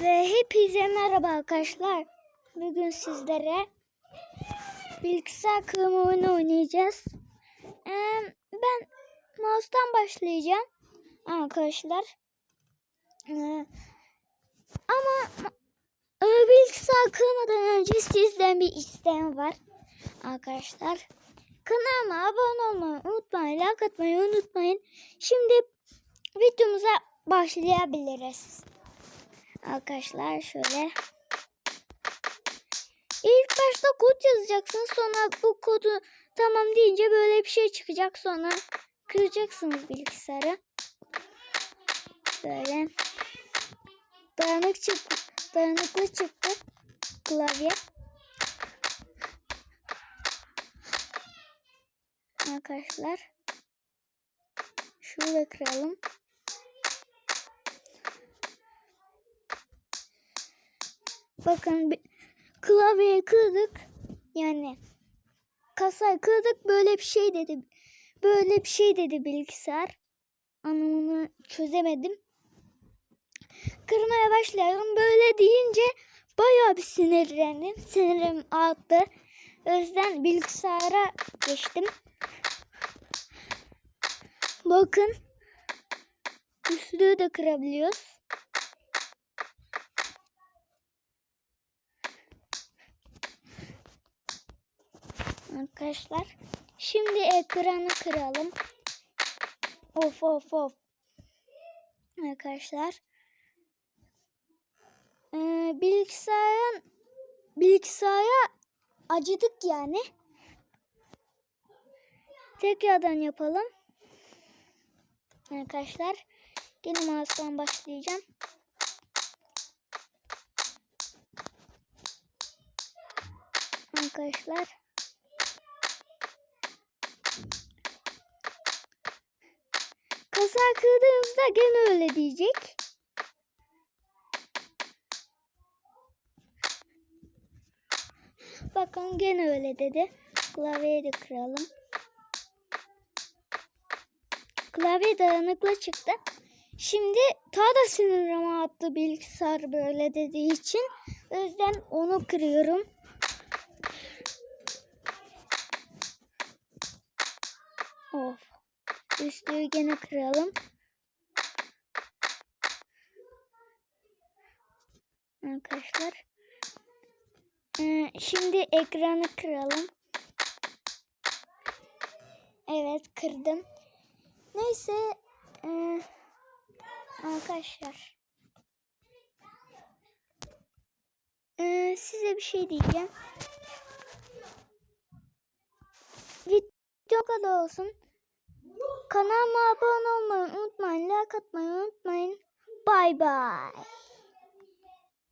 Ve hepinize merhaba arkadaşlar. Bugün sizlere bilgisayar kırma oyunu oynayacağız. Ee, ben mouse'tan başlayacağım arkadaşlar. Ee, ama e, bilgisayar kırmadan önce sizden bir isteğim var arkadaşlar. Kanalıma abone olmayı unutmayın, like atmayı unutmayın. Şimdi videomuza başlayabiliriz. Arkadaşlar şöyle. İlk başta kod yazacaksın. Sonra bu kodu tamam deyince böyle bir şey çıkacak. Sonra kıracaksınız bilgisayarı. Böyle. Dayanık çıktı. Dayanıklı çıktı. Klavye. Arkadaşlar. Şurada kıralım. Bakın klavyeyi kırdık. Yani kasayı kırdık böyle bir şey dedi. Böyle bir şey dedi bilgisayar. Anlamını çözemedim. Kırmaya başlayalım. Böyle deyince bayağı bir sinirlendim. Sinirim arttı. O yüzden bilgisayara geçtim. Bakın. Üstlüğü de kırabiliyoruz. Arkadaşlar. Şimdi ekranı kıralım. Of of of. Arkadaşlar. Ee, bilgisayarın bilgisayara acıdık yani. Tekrardan yapalım. Arkadaşlar. Yine mouse'dan başlayacağım. Arkadaşlar. Kasa kırdığımızda gene öyle diyecek. Bakın gene öyle dedi. Klavyeyi de kıralım. Klavye dayanıklı çıktı. Şimdi daha da sinirime attı bilgisayar böyle dediği için. O yüzden onu kırıyorum. Of. Üstlüğü gene kıralım. Arkadaşlar. Ee, şimdi ekranı kıralım. Evet kırdım. Neyse. ee, arkadaşlar. Ee, size bir şey diyeceğim. Video kadar olsun. Kanalıma abone olmayı unutmayın. Like atmayı unutmayın. Bay bay.